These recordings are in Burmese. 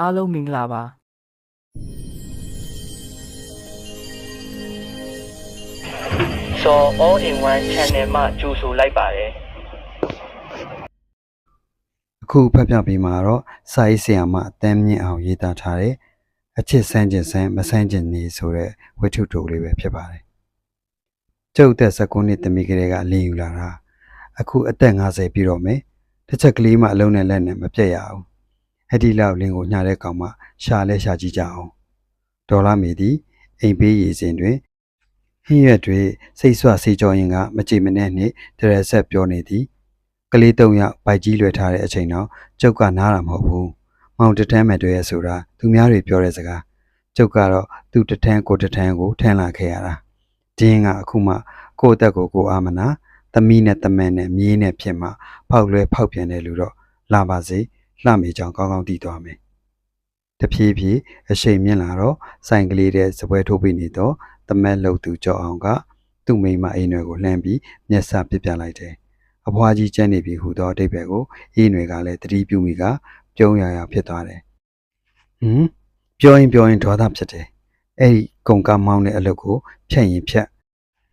အားလုံးမင်္ဂလာပါစော all in one channel မှာကြိုဆိုလိုက်ပါတယ်အခုဖတ်ပြပေးမှာတော့စာရေးဆရာမအတန်းမြင့်အောင်ရေးသားထားတဲ့အချစ်ဆန်းကျင်ဆန်းမဆန်းကျင်နေဆိုတဲ့ဝတ္ထုတိုလေးပဲဖြစ်ပါတယ်။ကျုပ်သက်19နှစ်သမီးကလေးကအလင်းယူလာတာအခုအသက်50ပြည့်တော့မယ်။တစ်ချက်ကလေးမှအလုံးနဲ့လက်နဲ့မပြတ်ရအောင်။ အဲ့ဒီလောက်လင်းကိုညာတဲ့ကောင်မှရှာလဲရှာကြည့်ကြအောင်။ဒေါ်လာမီသည်အိမ်ပေးရည်စဉ်တွင်ဟင်းရွက်တွေစိတ်ဆွဆေးကြောရင်ကမကြည်မနဲ့နှင့်တရဆက်ပြောနေသည်။ကလေးတုံယောက်ပိုက်ကြီးလွယ်ထားတဲ့အချိန်တော့ကျုပ်ကနားတာမဟုတ်ဘူး။မောင်တထမ်းမဲ့တွေ့ရဆိုတာသူများတွေပြောတဲ့စကားကျုပ်ကတော့သူတထမ်းကိုတထမ်းကိုထမ်းလာခဲ့ရတာ။ဒင်းကအခုမှကိုယ့်အသက်ကိုကိုယ်အာမနာသမီးနဲ့တမန်နဲ့မြေးနဲ့ဖြစ်မှဖောက်လွဲဖောက်ပြန်တဲ့လူတော့လာပါစေ လှမေကြောင်ကောင်းကောင်းတည်သွားမယ်။တဖြည်းဖြည်းအရှိန်မြင့်လာတော့ဆိုင်ကလေးတဲ့စပွဲထိုးပြီးနေတော့တမက်လှုပ်သူကြောက်အောင်ကသူ့မိန်းမအိမ်ရွယ်ကိုလှမ်းပြီးမျက်စာပစ်ပြလိုက်တယ်။အဖွားကြီးကျန်းနေပြီဟူသောအတိတ်ဘက်ကိုအေးရွယ်ကလည်းတတိပြုမိကပြုံးရရဖြစ်သွားတယ်။ဟမ်ပြောရင်ပြောရင်ဒေါသဖြစ်တယ်။အဲ့ဒီကုံကမောင်းတဲ့အလုပ်ကိုဖြတ်ရင်ဖြတ်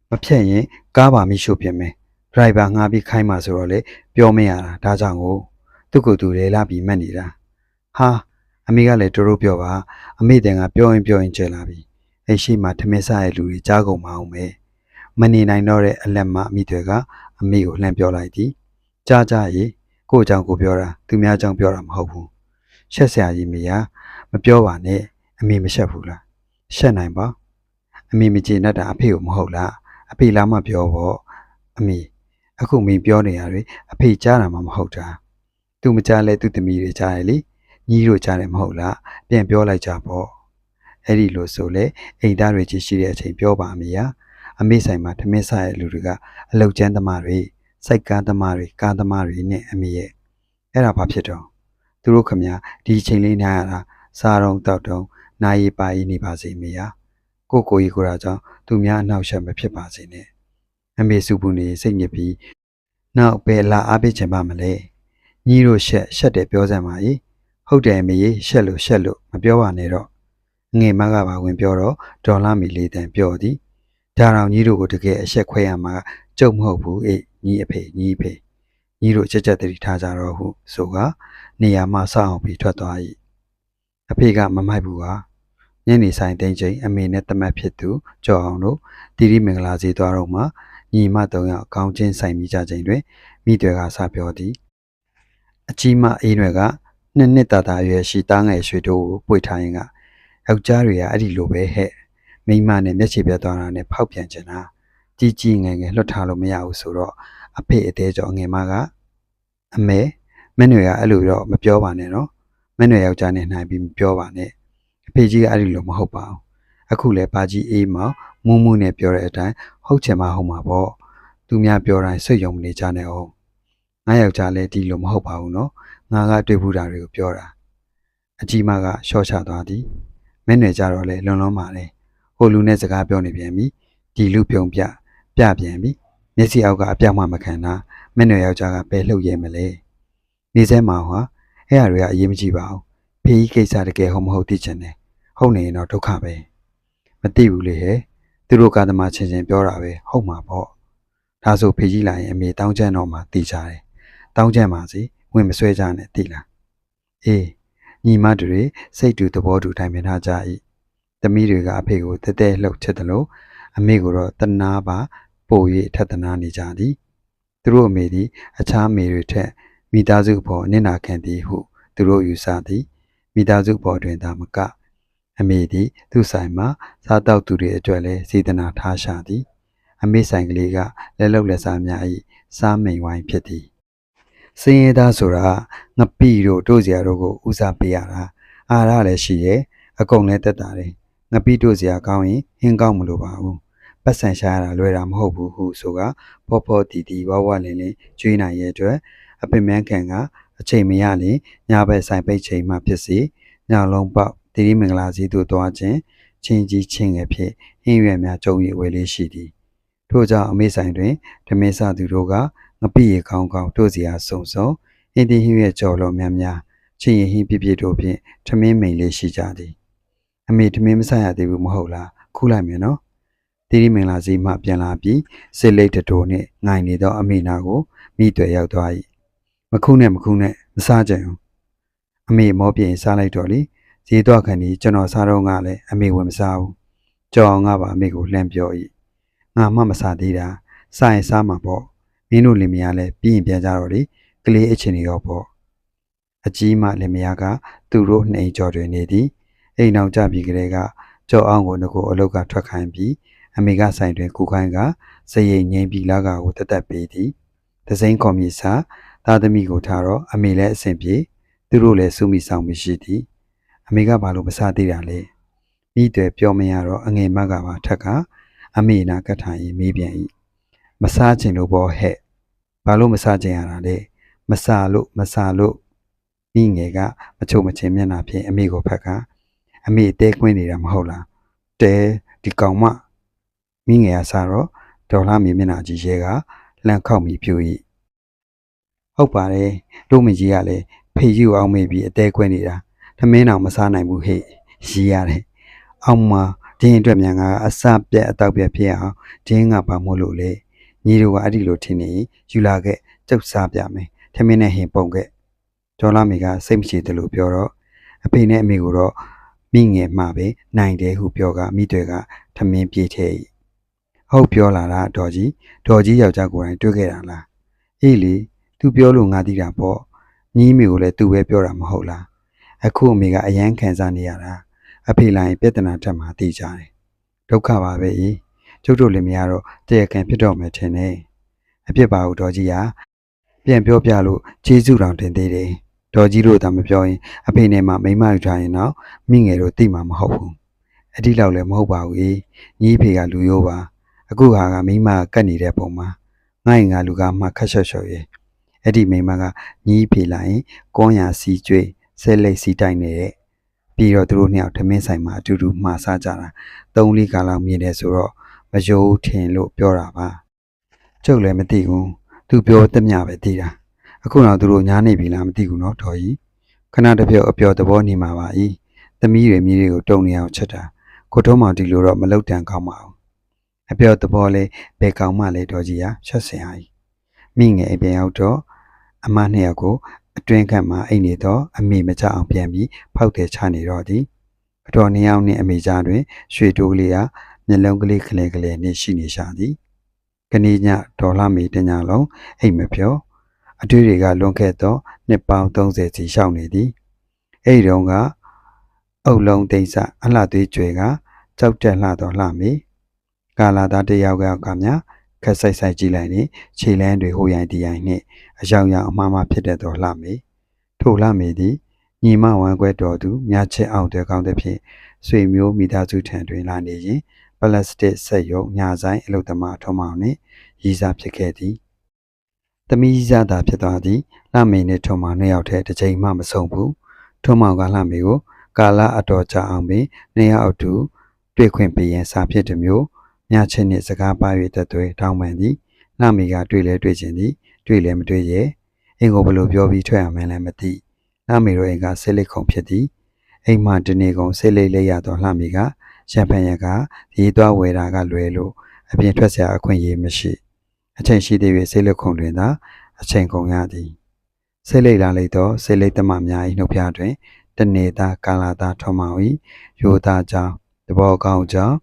မဖြတ်ရင်ကားပါမိရှုပ်ပြင်မယ်။ဒရိုက်ဘာငှားပြီးခိုင်းမှာဆိုတော့လေပြောမရတာဒါကြောင့်ကို သူ့ကိုယ်သူလေလာပြီးမှတ်နေတာ။ဟာအမေကလည်းတိုးတိုးပြောပါအမေတန်ကပြောရင်ပြောရင်ကျဲလာပြီ။အဲ့ရှိမှထမင်းစားရဲ့လူတွေကြားကုန်မအောင်ပဲ။မနေနိုင်တော့တဲ့အလက်မအမိတွေကအမေကိုလှမ်းပြောလိုက်သည်။ကြားကြရေကို့အကြောင်းကိုပြောတာသူများအကြောင်းပြောတာမဟုတ်ဘူး။ရှက်ဆရာကြီးမေယာမပြောပါနဲ့အမေမရှက်ဘူးလား။ရှက်နိုင်ပါ။အမေမကျေနပ်တာအဖေကိုမဟုတ်လား။အဖေလားမပြောပေါ့။အမေအခုမင်းပြောနေရတွေအဖေကြားတာမှမဟုတ်တာ။ तू မကြားလဲသူ့သမီးတွေကြားရလေ။ညီတို့ကြားတယ်မဟုတ်လား။ပြန်ပြောလိုက်ကြပေါ့။အဲ့ဒီလိုဆိုလေအိမ်သားတွေကြီးရှိတဲ့အချိန်ပြောပါအမေယာ။အမေဆိုင်မှာထမင်းစားရဲ့လူတွေကအလုတ်ကျန်းသမားတွေစိုက်ကားသမားတွေကားသမားတွေနဲ့အမေရဲ့အဲ့ဒါဘာဖြစ်တော့သူတို့ခမဒီအချိန်လေးနားရတာစားတော့တောက်တော့နာရီပါရီနေပါစေမေယာကိုကိုကြီးကိုရာကြောင့်သူများအနောက်ရှက်မဖြစ်ပါစေနဲ့အမေစုပူနေစိတ်ညစ်ပြီးနောက်ပဲလာအားပေးချင်ပါမလဲ ညီတို့ရှက်ရှက်တယ်ပြောစမ်းပါ၏ဟုတ်တယ်မေကြီးရှက်လို့ရှက်လို့မပြောပါနဲ့တော့ငယ်မကပါဝင်ပြောတော့ဒေါ်လာမီလေးတန်ပြောသည်ဒါတောင်ညီတို့ကိုတကယ်အရှက်ခွဲရမှာကြုံမဟုတ်ဘူးအေးညီအဖေညီအဖေညီတို့ချက်ချက်တတိထားကြတော့ဟုဆိုကနေရာမှဆောက်အောင်ပြီးထွက်သွား၏အဖေကမမိုက်ဘူးဟာညနေဆိုင်တိန်ချိန်အမေနဲ့တမတ်ဖြစ်သူကြော်အောင်တို့တီရီမင်္ဂလာစီသွားတော့မှညီမသုံးယောက်ကောင်းချင်းဆိုင်မိကြချိန်တွင်မိတွေကစပြောသည် အကြီးမအေးတွေကနှစ်နှစ်တာတာအရွယ်ရှိသားငယ်ရွှေတို့ကိုပွေထားရင်ကယောက်ျားတွေကအဲ့ဒီလိုပဲဟဲ့မိန်းမနဲ့မျက်ခြေပြတ်သွားတာနဲ့ဖောက်ပြန်ချင်တာကြီးကြီးငယ်ငယ်လွတ်ထားလို့မရဘူးဆိုတော့အဖေအသေးကြောင့်ငယ်မကအမေမင်းတွေကအဲ့လိုတော့မပြောပါနဲ့နော်မင်းတွေယောက်ျားနဲ့နိုင်ပြီးမပြောပါနဲ့အဖေကြီးကအဲ့ဒီလိုမဟုတ်ပါဘူးအခုလဲပါကြီးအေးမောင်မူးမူးနဲ့ပြောတဲ့အတိုင်းဟုတ်ချင်မှဟုတ်မှာပေါ့သူများပြောတိုင်းစိတ်ယုံနေကြနေအောင် ငါယောက်ျားလည်းဒီလိုမဟုတ်ပါဘူးနော်ငါကတွေ့ဘူးတာတွေကိုပြောတာအကြီးမကရှော့ချသွားသည်မင်းတွေကြတော့လေလွန်လွန်ပါလေဟိုလူနဲ့စကားပြောနေပြန်ပြီဒီလူပြုံပြပြပြန်ပြီမျက်စိအောက်ကအပြောင်းမှမခံတာမင်းတွေယောက်ျားကပဲလှုပ်ရဲမလဲနေစဲမှာဟာအဲ့အရာတွေကအရေးမကြီးပါဘူးဖေးကြီးကိစ္စတကယ်ဟုတ်မဟုတ်သိချင်တယ်ဟုတ်နေရင်တော့ဒုက္ခပဲမသိဘူးလေဟဲ့သူတို့ကသမားချင်းချင်းပြောတာပဲဟုတ်မှာပေါ့ဒါဆိုဖေးကြီးလာရင်အမေတောင်းချမ်းတော့မှသိကြတယ် တောင်းချမ်းပါစီဝင်မဆွဲကြနဲ့သိလားအေးညီမတွေစိတ်တူသဘောတူတိုင်ပင်ထားကြ၏သမီးတွေကအဖေကိုတဲတဲလှုပ်ချစ်တယ်လို့အမေကိုတော့တနာပါပို့၍ထက်သနာနေကြသည်သူတို့အမေသည်အခြားအမေတွေထက်မိသားစုပေါ်နင့်နာခံသည်ဟုသူတို့ယူဆသည်မိသားစုပေါ်တွင်သာမကအမေသည်သူ့ဆိုင်မှာစားတောက်သူတွေအတွက်လည်းစေတနာထားရှာသည် အမေဆိုင်ကလေးကလက်လုံလက်စားများ၏စားမိန်ဝိုင်းဖြစ်သည် စင်းရဲသားဆိုတာငပိတို့တို့စရာတို့ကိုဦးစားပေးရတာအာရလည်းရှိရဲ့အကုန်လည်းတက်တာတယ်ငပိတို့စရာကောင်းရင်ဟင်းကောင်းမလို့ပါဘူးပတ်စံရှာရတာလွယ်တာမဟုတ်ဘူးဟုဆိုကဖောဖောတီတီဝဝလင်းလင်းကျွေးနိုင်ရဲ့အတွက်အပင်မန်းခံကအချိန်မရရင်ညဘက်ဆိုင်ပိတ်ချိန်မှဖြစ်စေညလုံးပေါက်တိရိမင်္ဂလာစည်းသို့သွားခြင်းချင်းကြီးချင်းငယ်ဖြင့်ဟင်းရွက်များကြုံရဝယ်လေးရှိသည်ထို့ကြောင့်အမေဆိုင်တွင်ဓမေဆသူတို့က ငပိရေကောင်းကောင်းတို့စီအားစုံစုံအင်းဒီဟင်းရွက်ကြော်လို့များများချင်းရင်ဟင်းပြပြတို့ဖြင့်ထမင်းမိန်လေးရှိကြသည်အမေထမင်းမဆက်ရသေးဘူးမဟုတ်လားခူးလိုက်မယ်နော်တီရီမင်္ဂလာစီမှပြန်လာပြီးစစ်လိတ်တတိုနှင့်ငိုင်နေသောအမေနာကိုမိတွေ့ရောက်သွား၏မခုနဲ့မခုနဲ့မစားကြဘူးအမေမောပြင်စားလိုက်တော့လေဈေးတော့ခဏီကျွန်တော်စားတော့ကလည်းအမေဝင်မစားဘူးကြော်အောင်ကပါအမေကိုလှမ်းပြော၏ငါမှမစားသေးတာစားရင်စားမှာပေါ့ မင်းတို့လင်မယားလည်းပြီးရင်ပြန်ကြတော့လေကလေးအချင်းတွေရောပေါ့အကြီးမလင်မယားကသူတို့နှိမ်ကြော်တွင်နေသည်အိမ်အောင်ကြပြီးကလေးကကြော်အောင်ကိုငကိုအလုတ်ကထွက်ခိုင်းပြီးအမေကဆိုင်တွင်ကူခိုင်းကစရိတ်ငိမ့်ပြီးလာကကိုတက်တက်ပေးသည်ဒစိမ့်ကွန်မီစာသားသမီးကိုထားတော့အမေလည်းအဆင်ပြေသူတို့လည်းစုမိဆောင်မရှိသည်အမေကဘာလို့မစားသေးတာလဲမိတွေပြောမရတော့အငယ်မကပါထက်ကအမေနာကထိုင်ရင်မေးပြန်၏ မစားချင်လို့ပေါ့ဟဲ့ဘာလို့မစားချင်ရတာလဲမစားလို့မစားလို့မိငယ်ကမချုံမချင်းမျက်နှာဖြင့်အမေကိုဖက်ကအမေတဲခွင်းနေတာမဟုတ်လားတဲဒီကောင်မမိငယ်ကစားတော့ဒေါ်လာမီမျက်နှာကြီးရဲကလန့်ခောက်မိပြူ၏ဟုတ်ပါတယ်လူမကြီးကလည်းဖေယူအောင်မေးပြီးအတဲခွင်းနေတာသမင်းအောင်မစားနိုင်ဘူးဟဲ့ရီးရတယ်အောင်မဒင်းအတွက်မြန်ကအစပြက်အတော့ပြက်ဖြစ်အောင်ဒင်းကဘာမို့လို့လဲ ညီတို့ကအဲ့ဒီလိုထင်နေယူလာခဲ့ကျုပ်စားပြမယ်သမင်းနဲ့ဟင်ပုံခဲ့ဒေါ်လာမီကစိတ်မရှိတယ်လို့ပြောတော့အဖေနဲ့အမေကိုတော့မိငယ်မှပဲနိုင်တယ်ဟုပြောကမိတွေကထမင်းပြေးထဲ၏ဟုတ်ပြောလာတာဒေါ်ကြီးဒေါ်ကြီးယောက်ျားကိုယ်တိုင်တွေ့ခဲ့တာလားအေးလေသူပြောလို့ငါသိတာပေါ့ညီးမိကိုလည်းသူပဲပြောတာမဟုတ်လားအခုအမေကအယမ်းခံစားနေရတာအဖေလိုင်းပြဿနာတက်မှသိကြတယ်ဒုက္ခပါပဲဤ ကျုပ်တို့လည်းမရတော့တရကန်ဖြစ်တော့မယ်ထင်တယ်အဖြစ်ပါဘူးဒေါ်ကြီးကပြန်ပြောပြလို့ကျေးဇူးတော်တင်သေးတယ်ဒေါ်ကြီးတို့သာမပြောရင်အဖေနဲ့မှမိမယူထားရင်တော့မိငယ်တို့သိမှာမဟုတ်ဘူးအတိလောက်လည်းမဟုတ်ပါဘူးဤညီးဖေကလူရိုးပါအခုဟာကမိမကတ်နေတဲ့ပုံမှာငါ့ရင်ကလူကမှခက်ရှော့ရှော့ရဲ့အဲ့ဒီမိမကညီးဖေလာရင်ကွန်ရာစီကျွေးဆဲလိတ်စီတိုက်နေတဲ့ပြီးတော့သူတို့နှစ်ယောက်ထမင်းဆိုင်မှာအတူတူမှားစားကြတာသုံးလေးကာလောက်မြင်တယ်ဆိုတော့ မယိုးထင်လို့ပြောတာပါကျုပ်လည်းမသိဘူးသူပြောတမျှပဲသိတာအခုတော့သူတို့ညားနေပြီလားမသိဘူးနော်တော်ကြီးခဏတစ်ပြုတ်အပျော်သဘောနေမှာပါဤသမီးတွေမိတွေကိုတုံနေအောင်ချက်တာကိုထုံးမောင်ဒီလိုတော့မလောက်တန်ကောင်းပါဘူးအပျော်သဘောလေးဘယ်ကောင်မှလဲတော်ကြီးဟာချက်စင်ဟာကြီးမိငယ်အပြင်ရောက်တော့အမနှစ်ယောက်ကိုအတွင်းခန့်မှာအိတ်နေတော့အမေမကြအောင်ပြန်ပြီးဖောက်တယ်ချနေတော့သည်အတော်နှစ်ယောက်နှင့်အမေကြားတွင်ရွှေတိုးကလေးက မျက်လုံးကလေးခလဲခလဲနှင့်ရှိနေရှာသည်ကနေ့ညဒေါ်လာမီတညလုံးအိတ်မပြောအတွေ့တွေကလွန်ခဲ့သောနှစ်ပေါင်း30စီရှောက်နေသည်အဲ့ဒီတော့ကအုတ်လုံးတိတ်ဆအလှသွေးကြွယ်ကကြောက်တက်လှတော်လှမီကာလာသားတယောက်ကကများခက်ဆိုင်ဆိုင်ကြည့်လိုက်ရင်ခြေလန်းတွေဟိုရိုင်ဒီရိုင်နှင့်အယောင်ယောင်အမှားမှဖြစ်တဲ့တော်လှမီထိုလှမီသည်ညီမဝမ်းခွဲတော်သူမြတ်ချစ်အောင်တဲ့ကောင်းတဲ့ဖြင့်ဆွေမျိုးမိသားစုထံတွင်လာနေရင် ပလတ်စတစ်ဆက်ယုံညာဆိုင်အလုသမားထုံးမောင်နှင့်ရည်စားဖြစ်ခဲ့သည်။သမီးရည်စားသာဖြစ်သွားသည်လှမေနှင့်ထုံမောင်နှစ်ယောက်တည်းတစ်ချိန်မှမဆုံးဘူး။ထုံမောင်ကလှမေကိုကာလအတော်ကြာအောင်ပင်နှစ်ယောက်အတူတွေ့ခွင့်ပေးရန်စာဖြစ်သည်မျိုးမြတ်ချစ်နှင့်စကားပါ၍တသွဲတောင်းပန်သည်။လှမေကတွေ့လဲတွေ့ခြင်းသည်တွေ့လဲမတွေ့ရဲ့အင်ကိုဘလို့ပြောပြီးထွက်ရမှန်းလည်းမသိ။လှမေတို့အိမ်ကဆဲလိတ်ခုံဖြစ်သည်။အိမ်မှတနေကုန်ဆဲလိတ်လေးရသောလှမေက ရှမ်ပန်ရကရေးသွားဝယ်တာကလွယ်လို့အပြင်ထွက်စရာအခွင့်အရေးမရှိ အချိန်ရှိသေး၍ဆေးလက်ခုံတွင်သာအချိန်ကုန်ရသည်ဆေးလိတ်လာလိမ့်သောဆေးလိတ်သမများ၏နှုတ်ဖျားတွင်တနေသားကာလာသားထုံမောင်၏ရိုသားကြောင်းတဘောကောင်းကြောင်း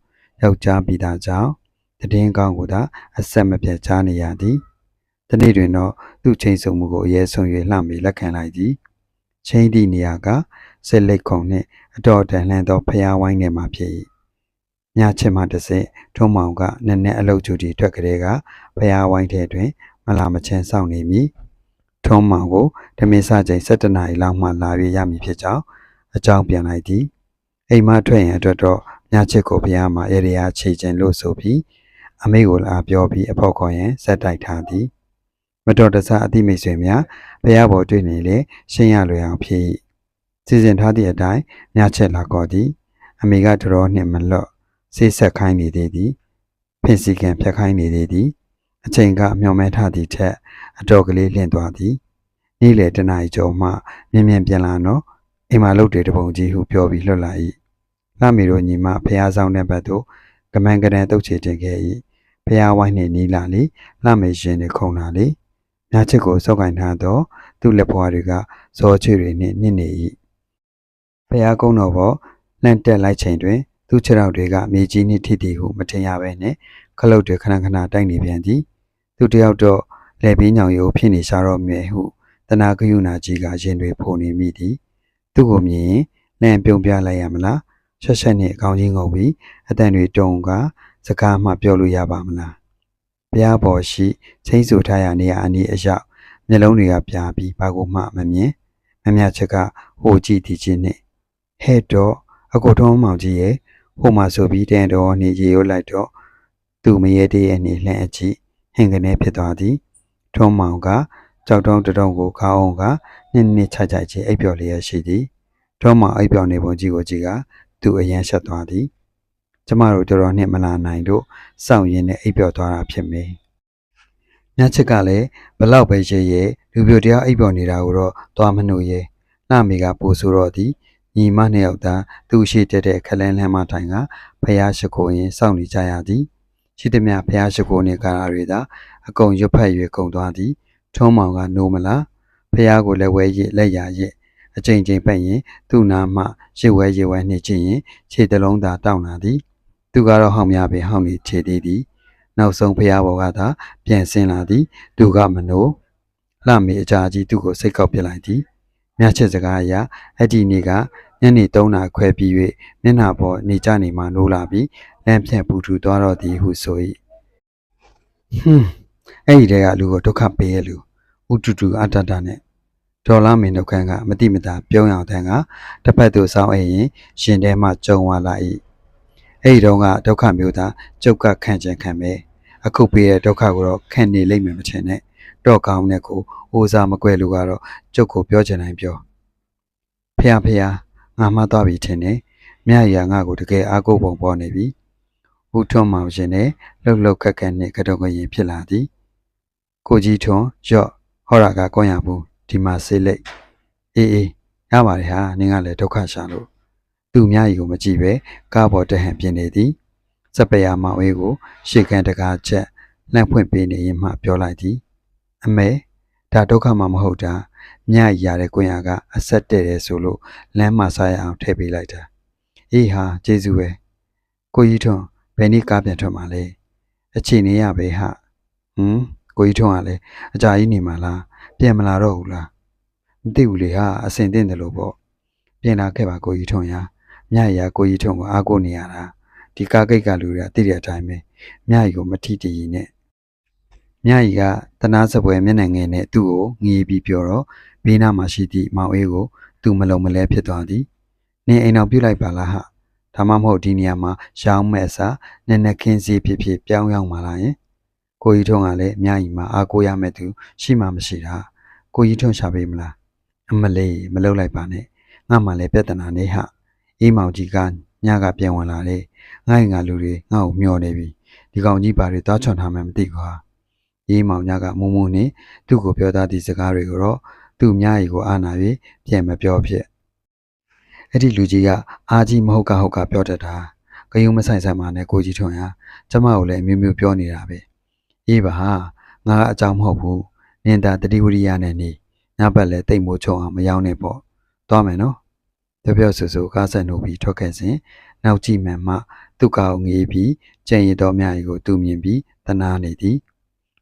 ယောက်ျားပြီးသားကြောင်းတည်င်းကောင်းကိုသာအဆက်မပြတ်ချားနေရသည်တနေ့တွင်တော့သူ့ချိန်ဆုံမှုကိုအရေးဆုံး၍လှမ်းပြီးလက်ခံလိုက်သည်ချိန်သည့်နေရာကဆေးလိတ်ခုံနှင့်အတော်တန်လှန်သောဖျားဝိုင်းထဲမှဖြစ်၏ ညချစ်မှတစ်စက်ထုံးမောင်ကနည်းနည်းအလုတ်ကျူတီထွက်ကလေးကဖျားဝိုင်းထဲတွင်မလာမချင်းစောင့်နေမည်ထုံးမောင်ကိုဓမင်းစချိန်7နာရီလောက်မှလာရရမည်ဖြစ်ကြောင်းအကြောင်းပြန်လိုက်သည်အိမ်မထွက်ရင်အတွက်တော့ညချစ်ကိုဖျားမှာရရချေခြင်းလို့ဆိုပြီးအမေကိုလာပြောပြီးအဖို့ခေါ်ရင်ဇက်တိုက်ထားသည်မတော်တဆအတိမိတ်ဆွေများဖျားပေါ်တွေ့နေလေရှင်းရလွယ်အောင်ဖြစ်စီစဉ်ထားသည့်အတိုင်းညချစ်လာကောသည် အမေကတော်နှင့်မလွတ် ဆေးဆက်ခိုင်းနေသေးသည်ဖင်စီကန်ဖြတ်ခိုင်းနေသေးသည်အချိန်ကအမျော်မဲထသည့်ထက်အတော်ကလေးလင့်သွားသည်နေ့လေတနာရီကျော်မှမြင်မြန်ပြန်လာတော့အိမ်မှာလုတ်တယ်တပုံကြီးဟုပြောပြီးလွတ်လာ၏လှမီတို့ညီမဖះဆောင်တဲ့ဘက်သို့ကမန်ကရန်တုတ်ချေတင်ခဲ့၏ဖះဝိုင်းနှင့်နီးလာလေလှမေရှင်နှင့်ခုံလာလေညချစ်ကိုစောက်ကင်ထားသောသူ့လက်ဖွားတွေကဇော်ချွေတွေနှင့်နစ်နေ၏ဖះကုန်းတော်ပေါ်လန့်တက်လိုက်ချိန်တွင် သူ့ခြေထောက်တွေကမြေကြီးနှင့်ထိသည်ဟုမထင်ရဘဲနှင့်ခလုတ်တွေခဏခဏတိုက်နေပြန်သည်သူတယောက်တော့လက်ပြီးညောင်ရိုးဖြစ်နေရှာတော့မြဲဟုတနာကယုနာကြီးကရင်တွေဖုန်နေမိသည်သူ့ကိုမြင်ရင်လန့်ပြုံးပြလိုက်ရမလားဆက်ဆက်နဲ့အကောင်းကြီးငုံပြီးအတန်တွေတုံကစကားမှပြောလို့ရပါမလားဘုရားပေါ်ရှိချင်းဆူထားရနေရအနီးအရောက်မျက်လုံးတွေကပြာပြီးဘာကိုမှမမြင်မမြချက်ကဟိုကြည့်ဒီချင်းနဲ့ဟဲ့တော့အကိုထုံးမောင်ကြီးရဲ့ ဟိုမှာဆိုပြီးတန်တော်နေရေရိုးလိုက်တော့သူ့မရေတည်းရဲ့နေလှမ်းအကြည့်ဟင်ကနေဖြစ်သွားသည်ထုံးမောင်ကကြောက်တုံးတတုံးကိုခေါင်းအောင်ကနစ်နစ်ချချချင်းအိပ်ပျော်လျက်ရှိသည်ထုံးမောင်အိပ်ပျော်နေပုံကြီးကိုကြည့်ကသူ့အရန်ရှက်သွားသည်ကျမတို့တော်တော်နှင့်မလာနိုင်လို့စောင့်ရင်းနဲ့အိပ်ပျော်သွားတာဖြစ်မေညချက်ကလည်းဘလောက်ပဲရဲရဲလူပြိုတရားအိပ်ပျော်နေတာကိုတော့သွားမနှုတ်ရဲနှမေကပို့ဆိုတော့သည် ညီမနှစ်ယောက်သာသူ့ရှိတက်တဲ့ခလန်းလန်းမထိုင်ကဖះရှိခိုးရင်စောင့်နေကြရသည်ရှိသမျှဖះရှိခိုးနေကြတာတွေသာအကုန်ရွတ်ဖက်၍ကုန်သွားသည် ထုံးမောင်ကနိုးမလားဖះကိုလည်းဝဲရစ်လက်ရရစ်အချိန်ချင်းပတ်ရင်သူ့နာမှရစ်ဝဲရစ်ဝဲနှိချင်ရင်ခြေတလုံးသာတောင်းလာသည် သူကတော့ဟောင်းများပင်ဟောင်းနေခြေသေးသည် နောက်ဆုံးဖះဘော်ကသာပြန်ဆင်းလာသည် သူကမနိုးလှမေအကြာကြီးသူ့ကိုစိတ်ကောက်ပြလိုက်သည် မြတ်ချက်စကားအရအဲ့ဒီနေ့ကညနေ3နာခွဲပြီး၍မျက်နှာပေါ်နေကြနေမှနိုးလာပြီးလမ်းဖြတ်ပူထူသွားတော့သည်ဟုဆို၏ဟွန်းအဲ့ဒီတည်းကလူကိုဒုက္ခပေးရလူဥတူတူအတ္တတနဲ့ဒေါ်လာမင်းဒုက္ခကမတိမတာပြုံးအောင်တန်းကတစ်ဖက်သို့စောင်းအိမ်ရင်ရှင်ထဲမှကြုံလာလာ၏အဲ့ဒီတော့ကဒုက္ခမျိုးသားကျုပ်ကခံချင်ခံပဲအခုပေးတဲ့ဒုက္ခကိုတော့ခံနေလိမ့်မယ်မထင်နဲ့ တော့ကောင်းတဲ့ကိုအိုးစားမကွဲလူကတော့ကျုပ်ကိုပြောချင်တိုင်းပြောဖះဖះငါမှသွားပြီထင်တယ်မြတ်ရာငါကိုတကယ်အားကိုးပုံပေါ်နေပြီဟူထွန်းမောင်ရှင်နဲ့လှုပ်လှုပ်ခက်ခက်နဲ့ကတော့ကရင်ဖြစ်လာသည်ကိုကြီးထွန်းရော့ဟောရာကကောင်းရဘူးဒီမှာဆေးလိတ်အေးအေးရပါတယ်ဟာနင်ကလည်းဒုက္ခရှာလို့သူ့မြတ်ကြီးကိုမကြည့်ပဲကားပေါ်တဟန်ပြင်းနေသည်စပယ်ယာမောင်အေးကိုရှေ့ကန်တကားချက်လှန့်ဖွင့်ပေးနေရင်မှပြောလိုက်သည် အမေဒါဒုက္ခမှမဟုတ်တာမြတ်ရတဲ့ကိုရကအဆက်တဲ့တယ်ဆိုလို့လမ်းမှာစားရအောင်ထည့်ပေးလိုက်တာအေးဟာကျေးဇူးပဲကိုကြီးထွန်းဘယ်နေ့ကားပြန်ထွက်မှာလဲအချိန်နေရပဲဟာဟမ်ကိုကြီးထွန်းကလည်းအကြာကြီးနေမှာလားပြန်မလာတော့ဘူးလားမသိဘူးလေဟာအစင်တင်တယ်လို့ပေါ့ပြန်လာခဲ့ပါကိုကြီးထွန်းရာမြတ်ရကိုကြီးထွန်းကိုအားကိုးနေရတာဒီကားကိတ်ကလူတွေကသိတဲ့အတိုင်းပဲမြတ်ကြီးကိုမထီတည်ရင်နဲ့ မြတ်ကြီးကတနာစပွဲမျက်နှာငယ်နဲ့သူ့ကိုငေးပြီးပြောတော့ဘေးနားမှာရှိသည့်မောင်အေးကိုသူမလုံမလဲဖြစ်သွားသည်နင်အိမ်အောင်ပြုတ်လိုက်ပါလားဟာဒါမှမဟုတ်ဒီနေရာမှာရောင်းမဲ့အစားနည်းနည်းခင်းစီဖြစ်ဖြစ်ပြောင်းရောက်มาလားယင်ကိုကြီးထွန်းကလည်းအများကြီးမှာအားကိုးရမဲ့သူရှိမှမရှိတာကိုကြီးထွန်းရှာပေးမလားအမလေးမလုပ်လိုက်ပါနဲ့ငါမှလည်းပြဿနာနေဟအေးမောင်ကြီးကညကပြန်ဝင်လာတယ်ငါ့ငါလူတွေငါ့ကိုမျောနေပြီဒီကောင်ကြီးဘာတွေသွားချွန်ထားမှန်းမသိကွာ အေးမောင်ညကမုံမုံနဲ့သူ့ကိုပြောသားသည့်စကားတွေကိုတော့သူ့မြားရီကိုအာနာပြီးပြန်မပြောဖြစ်အဲ့ဒီလူကြီးကအာကြီးမဟုတ်ကဟုတ်ကပြောတတ်တာဂယုံမဆိုင်ဆိုင်မှနဲ့ကိုကြီးထွန်းဟာကျမကိုလည်းအမျိုးမျိုးပြောနေတာပဲအေးပါဟာငါကအကြောင်းမဟုတ်ဘူးနင်တာတတိဝရိယနဲ့နေညဘက်လည်းတိတ်မိုးချုံအောင်မရောက်နဲ့ပေါ့သွားမယ်နော်တပြော့ဆူဆူကားဆက်နှုတ်ပြီးထွက်ခဲ့စဉ်နောက်ကြည့်မှန်မှသူ့ကောင်ငေးပြီးကြံရည်တော်မြရီကိုသူ့မြင်ပြီးတနာနေသည်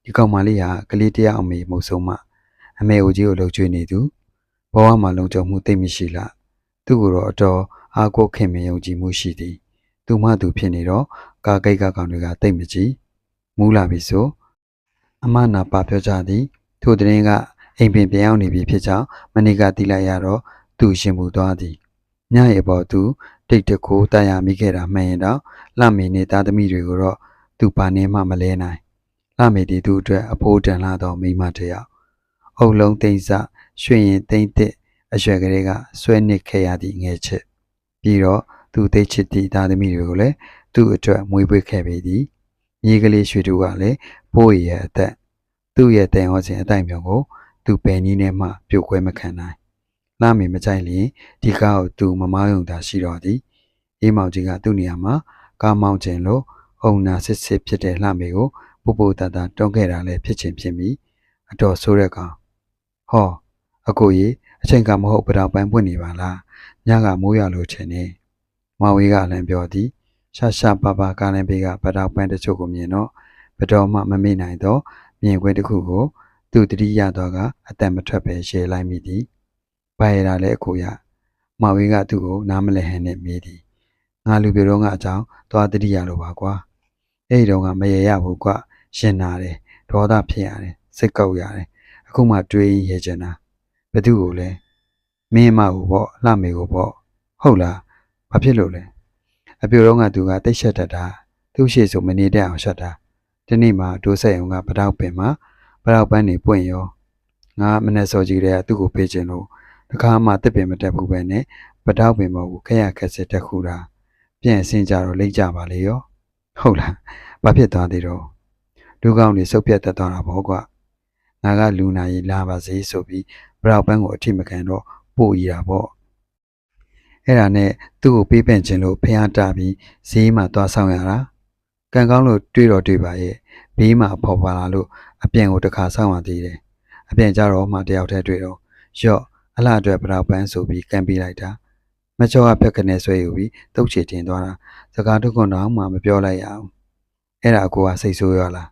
ဒီကောင်မလေးဟာကလေးတယောက်အမေမဟုတ်ဆုံးမှအမေဦးကြီးကိုလှုပ်ကြွေးနေသူဘဝမှာလုံခြုံမှုသိမ့်မရှိလားသူ့ကိုတော့အတော်အားကိုးခင်မယုံကြည်မှုရှိသည်သူမှသူဖြစ်နေတော့ကာကိတ်ကကောင်တွေကတိတ်မကြည့်မူးလာပြီဆိုအမနာပါပြောကြသည်ထိုတရင်ကအိမ်ပင်ပြန်ရောက်နေပြီဖြစ်ကြောင်းမနေ့ကသိလိုက်ရတော့သူရှင်မှုသွားသည်ညရဲ့ပေါ်သူတိတ်တကိုးတရမိခဲ့တာမှန်ရင်တော့လှမေနဲ့သားသမီးတွေကိုတော့သူပါနေမှမလဲနိုင် လှမေဒီသူအတွက်အဖိုးတန်လာတော့မိမတယောက်အုပ်လုံးသိမ့်စရွှင်ရင်သိမ့်တဲ့အရွယ်ကလေးကဆွဲနစ်ခဲ့ရသည့်ငယ်ချစ်ပြီးတော့သူသိချစ်သည့်သားသမီးတွေကိုလည်းသူ့အတွက်မွေးဖွေးခဲ့ပေသည်မြေကလေးရွှေတူကလည်းပိုးရရဲ့အသက်သူ့ရဲ့တန်ဟောစဉ်အတိုင်းမျိုးကို သူပဲနီးနဲ့မှပြုတ်ခွဲမခံနိုင်လှမေမကြိုက်ရင်ဒီကားကိုသူမမောင်းယုံတာရှိတော့သည်အေးမောင်ကြီးကသူ့နေရာမှာကားမောင်းခြင်းလို့အုံနာစစ်စစ်ဖြစ်တဲ့လှမေကို ပူပူတတတွန်းခဲ့တာလည်းဖြစ်ချင်းဖြစ်ပြီးအတော်ဆိုးတဲ့ကောင်ဟောအကိုကြီးအချိန်ကမဟုတ်ပတောင်ပန်းပွင့်နေပါလားညကမိုးရလို့ချင်နေမောင်ဝေးကလည်းပြောသည်ရှာရှာပါပါကားလမ်းဘေးကပတောင်ပန်းတချို့ကိုမြင်တော့ဘတော်မှမမေ့နိုင်တော့မြင်ကွင်းတစ်ခုကိုသူတတိယတော့ကအတန်မထွက်ပဲရှယ်လိုက်မိသည်။ဘာရတာလဲအကိုရ။မောင်ဝင်းကသူ့ကိုနားမလဲဟန်နဲ့မေးသည်။ငါလူပြတော့ကအကြောင်းသွားတတိယလိုပါကွာ။အဲ့ဒီတော့ကမရေရဘူးကွ။ ရှင်နာတယ်။ဒေါသဖြစ်ရတယ်။စိတ်ကောက်ရတယ်။အခုမှတွေးရင်ရချင်တာ။ဘသူ့ကိုလဲ။မင်းမကိုပေါ့လှမေကိုပေါ့။ဟုတ်လား။ဘာဖြစ်လို့လဲ။အပြိုတော့ကသူကတိတ်ရှက်တတ်တာ။သူ့ရှိဆိုမနေတတ်အောင်ရှက်တာ။ဒီနေ့မှဒိုးဆက်အောင်ကပတောက်ပင်မှာပရောက်ပန်းနေပွင့်ရောငါမနဲ့စောကြီးတဲ့သူ့ကိုဖေးခြင်းလို့တခါမှတစ်ပင်မတက်ဘူးပဲနဲ့ပတောက်ပင်မဟုတ်ခက်ရခက်စစ်တက်ခူတာပြန်အစင်ကြတော့လိမ့်ကြပါလေရောဟုတ်လားဘာဖြစ်သွားသေးတော့ လူကောင်းတွေစုပ်ပြတ်တက်သွားတာပေါ့ကွာငါကလူနာကြီးလာပါစေဆိုပြီးပရောက်ပန်းကိုအထိမခံတော့ပို့ရတာပေါ့အဲ့ဒါနဲ့သူ့ကိုပေးပင့်ခြင်းလို့ဖះတာပြီးဈေးမှာသွားဆောင်ရတာကံကောင်းလို့တွေးတော့တွေးပါရဲ့ဘေးမှာဖော်ပါလာလို့အပြန်ကိုတစ်ခါစောင့်ရသေးတယ်။အပြန်ကြတော့မှတယောက်တည်းတွေ့တော့ရော့အလှအတွက်ပရောက်ပန်းဆိုပြီးကန်ပေးလိုက်တာ။မချောကဖက်ကနေဆွဲယူပြီးတုတ်ချေတင်သွားတာ။စကားတစ်ခွန်းတော့မှမပြောလိုက်ရအောင်။အဲ့ဒါအကိုကစိတ်ဆိုးရလား။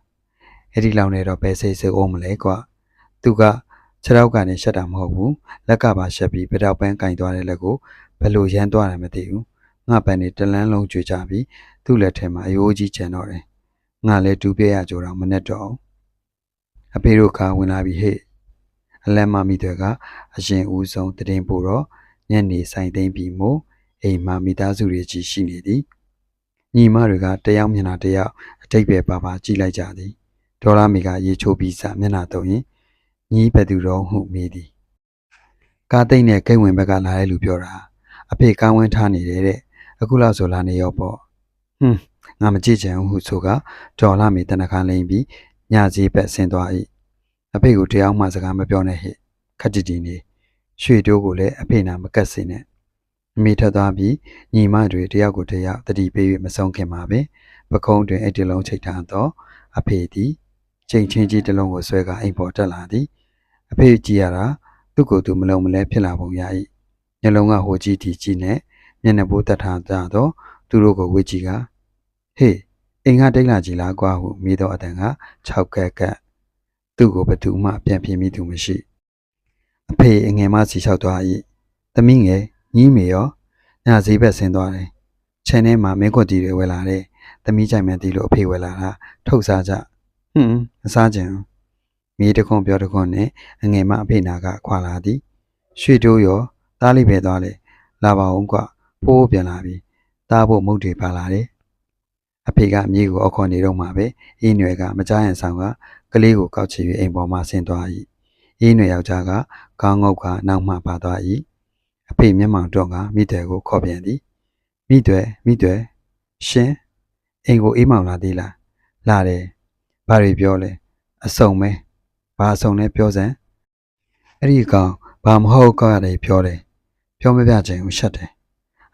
အဲ့ဒီလောက်နဲ့တော့ဘယ်စိတ်ဆိုးအောင်မလဲကွာ။သူကခြေထောက်ကနေရှက်တာမဟုတ်ဘူး။လက်ကပါရှက်ပြီးပရောက်ပန်းကင်သွားတဲ့လက်ကိုဘယ်လိုရမ်းသွားတယ်မသိဘူး။ငါပန်းနေတလန်းလုံးကြွေကြပြီးသူ့လက်ထဲမှာအယိုးကြီးချန်တော့တယ်။ငါလည်းတူပြရကြတော့မနဲ့တော့အောင်အဖေတို့ခါဝင်လာပြီဟဲ့အလန့်မမိတွေကအရင်ဦးဆုံးတည်င်းပို့တော့ညနေဆိုင်သိမ့်ပြီးမို့အိမ်မှာမိသားစုတွေကြီးရှိနေသည်ညီမတွေကတယောက်မျက်နှာတယောက်အတိတ်ပဲပါပါကြည့်လိုက်ကြသည် ဒေါ်လာမီကရေချိုးပြီးစမျက်နှာတော့ရင်ညီဘယ်သူတော့ဟုမေးသည်ကားသိမ့်နဲ့ကိတ်ဝင်ဘက်ကလာတဲ့လူပြောတာအဖေကောင်းဝင်းထားနေတယ်တဲ့အခုလောက်ဆိုလာနေရောပေါ့ဟွန်းငါမကြည့်ချင်ဘူးဟုဆိုကဒေါ်လာမီတနခါလိမ့်ပြီးညစည်းဘက်ဆင်းသွား၏အဖေကိုတရားမှစကားမပြောနဲ့ဟဲ့ခက်တီတီနေရွှေတိုးကိုလည်းအဖေနာမကတ်စေနဲ့အမိထက်သွားပြီးညီမတွေတယောက်ကိုတယောက်တတိပေး၍မဆုံးခင်ပါပဲပကုံးတွင်အဲ့ဒီလုံးချိတ်ထားတော့အဖေသည် ချိန်ချင်းကြီးတစ်လုံးကိုဆွဲကအိမ်ပေါ်တက်လာသည်အဖေကြည့်ရတာသူ့ကိုယ်သူမလုံးမလဲဖြစ်လာပုံရ၏ညလုံးကဟိုကြည့်တီကြည့်နဲ့မျက်နှာပိုးတက်ထားကြတော့သူတို့ကိုဝေ့ကြည့်ကဟေးအိမ်ကတိတ်လာကြည်လားကွာဟုမိတော့အတန်က6ကက်ကက်သူ့ကိုဘယ်သူမှပြန်ပြင်းမိသူမရှိအဖေအငယ်မစီလျှောက်သွား၏သမီးငယ်ညီးမေရောညဈေးဘက်ဆင်းသွားတယ်ခြံထဲမှာမင်းကွက်တီတွေဝယ်လာတယ်သမီးကြိုင်မှန်တီလို့အဖေဝယ်လာတာထုတ်စားကြ ဟွန်းမစားကြဘူးမိတခွန်ပြောတခွန်နဲ့အငယ်မအဖေနာကခွာလာသည်ရွှေတိုးရောသားလေးပဲသွားလေလာပါအောင်ကွဖိုးပြန်လာပြီသားဖို့မုတ်တွေပါလာတယ်အဖေကအမြေကိုအခေါ်နေတော့မှပဲအင်းရွယ်ကမကြားရန်ဆောင်ကကလေးကိုကောက်ချီ၍အိမ်ပေါ်မှဆင်းသွား၏အင်းရွယ်ယောက်ျားကခေါင်းငုတ်ကနောက်မှပါသွား၏အဖေမျက်မှောင်တော့ကမိတယ်ကိုခေါ်ပြန်သည်မိတယ်မိတယ်ရှင်အိမ်ကိုအေးမောင်လာသေးလားလာတယ် ဘာတွေပြောလဲအစုံပဲဘာအစုံလဲပြောစမ်းအဲ့ဒီကောင်ဘာမဟုတ်ကောက်ရတယ်ပြောတယ်ပြောမပြချင်ဘူးရှက်တယ်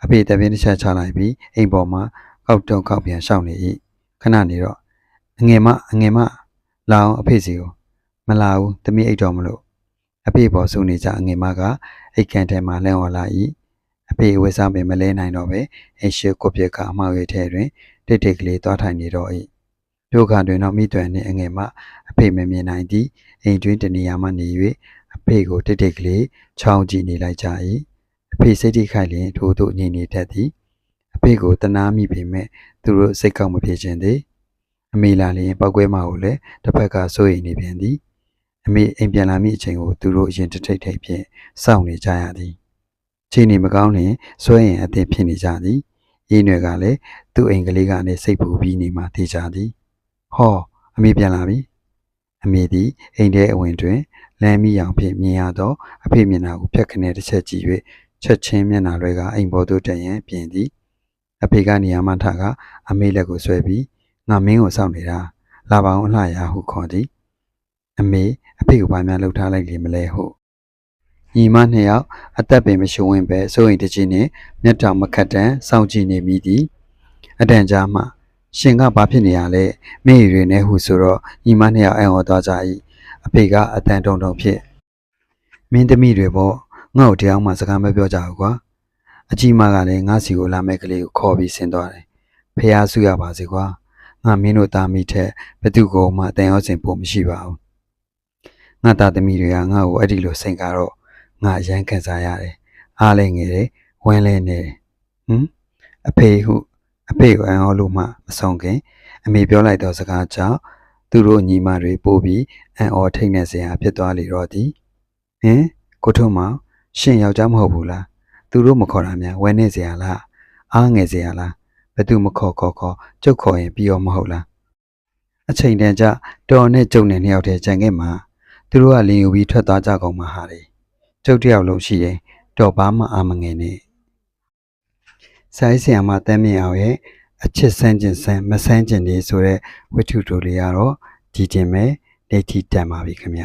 အဖေတပင်းတစ်ချက်ချလိုက်ပြီးအိမ်ပေါ်မှာကောက်တုံကောက်ပြန်ရှောက်နေ၏ခဏနေတော့အငယ်မအငယ်မလာအောင်အဖေစီကိုမလာဘူးတမီးအိတ်တော်မလို့အဖေပေါ်စုနေကြအငယ်မကအိတ်ကန်ထဲမှာလဲဝလာ၏အဖေဝဲစားပင်မလဲနိုင်တော့ပဲအိရှိကိုပြက်ကအမောက်ရိပ်ထဲတွင်တိတ်တိတ်ကလေးသွားထိုင်နေတော့၏ ပြုတ်ခါတွင်တော့မိတွင်နှင့်အငယ်မအဖေမမြင်နိုင်သည်အိမ်တွင်တနေရာမှနေ၍အဖေကိုတိတ်တိတ်ကလေးချောင်းကြည့်နေလိုက်ကြ၏အဖေစိတ်ထိခိုက်လျင်ထိုသို့ညင်နေတတ်သည်အဖေကိုတနာမိပေမဲ့သူတို့စိတ်ကောက်မဖြစ်ခြင်းသည်အမေလာလျင်ပောက်ကွဲမကိုလည်းတစ်ဖက်ကစိုးရိမ်နေပြန်သည်အမေအိမ်ပြန်လာမိအချိန်ကိုသူတို့အရင်တစ်ထိတ်ထိတ်ဖြင့်စောင့်နေကြရသည်ချိန်နေမကောင်းလျင်စွဲရင်အသင်ဖြစ်နေကြသည်ရင်းရွယ်ကလည်းသူ့အိမ်ကလေးကနေစိတ်ပူပြီးနေမှသိကြသည် ဟောအမေပြန်လာပြီအမေသည်အိမ်ထဲအဝင်တွင်လမ်းမီအောင်ဖြင့်မြင်ရသောအဖေမျက်နှာကိုဖြတ်ခနဲတစ်ချက်ကြည့်၍ချက်ချင်းမျက်နှာတွေကအိမ်ပေါ်သို့တက်ရန်ပြင်သည်အဖေကနေရာမှထကအမေလက်ကိုဆွဲပြီးငါမင်းကိုစောင့်နေတာလာပါအောင်အလှရဟုခေါ်သည်အမေအဖေကိုဘာများလှုပ်ထားလိုက်လေမလဲဟုတ်ညီမနှစ်ယောက်အသက်ပင်မရှိဝင်ပဲစိုးရင်တကြီးနဲ့မျက်တောင်မခတ်တန်စောင့်ကြည့်နေမိသည်အတန်ကြားမှ ရှင်ကဘာဖြစ်နေရလဲမိရီနဲ့ဟုဆိုတော့ညီမနှစ်ယောက်အံ့ဩသွားကြ၏အဖေကအတန်တုံတုံဖြစ်မင်းသမီးတွေပေါ့ငါ့ကိုတရားမှစကားမပြောကြဘူးကွာအကြီးမကလည်းငါစီကိုလာမဲ့ကလေးကိုခေါ်ပြီးဆင်းသွားတယ်ဖះဆုရပါစေကွာငါမင်းတို့သားမိထက်ဘသူကိုမှတန်ရောစင်ဖို့မရှိပါဘူးငါသားသမီးတွေကငါ့ကိုအဲ့ဒီလိုစိန်ကားတော့ငါအရန်ခံစားရတယ်အားလည်းငယ်တယ်ဝမ်းလည်းနေတယ်ဟမ်အဖေဟု အဖေကိုအံ့ဩလို့မှမဆုံးခင် အမေပြောလိုက်တော့စကားကြောင့်သူတို့ညီမတွေပို့ပြီးအံ့ဩထိတ်နေစရာဖြစ်သွားလေတော့သည်ဟင်ကိုထုံးမောင်ရှင်ယောက်ျားမဟုတ်ဘူးလားသူတို့မခေါ်တာများဝဲနေစရာလားအားငယ်စရာလားဘသူမခေါ်ခေါ်ခေါ်ကျုပ်ခေါ်ရင်ပြီးရောမဟုတ်လားအချိန်တန်ကြတော်နဲ့ကျုံနဲ့နှစ်ယောက်တည်းကြံခဲ့မှာသူတို့ကလင်ယူပြီးထွက်သွားကြကုန်မှာဟာလေကျုပ်တယောက်လုံးရှိရင်တော့ဘာမှအာမငယ်နဲ့ ဆိုင်ဆီယမတမ်းမြင်အောင်ရဲ့အချစ်ဆန်းကျင်ဆန်းမဆန်းကျင်နေဆိုတဲ့ဝိထုတို့လေးကတော့ဒီတင်မဲ့နေတီတန်ပါပြီခင်ဗျ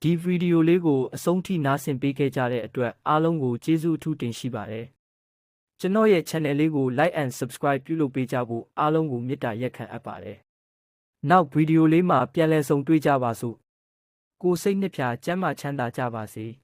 ဒီဗီဒီယိုလေးကိုအဆုံးထိနားဆင်ပေးခဲ့ကြတဲ့အတွက်အားလုံးကိုကျေးဇူးအထူးတင်ရှိပါတယ်။ကျွန်တော်ရဲ့ channel လေးကို like and subscribe ပြုလုပ်ပေးကြဖို့အားလုံးကိုမေတ္တာရက်ခံအပ်ပါတယ်။နောက်ဗီဒီယိုလေးမှာပြန်လည်ဆုံတွေ့ကြပါစို့။ကိုယ်စိတ်နှစ်ဖြာကျမ်းမာချမ်းသာကြပါစေ။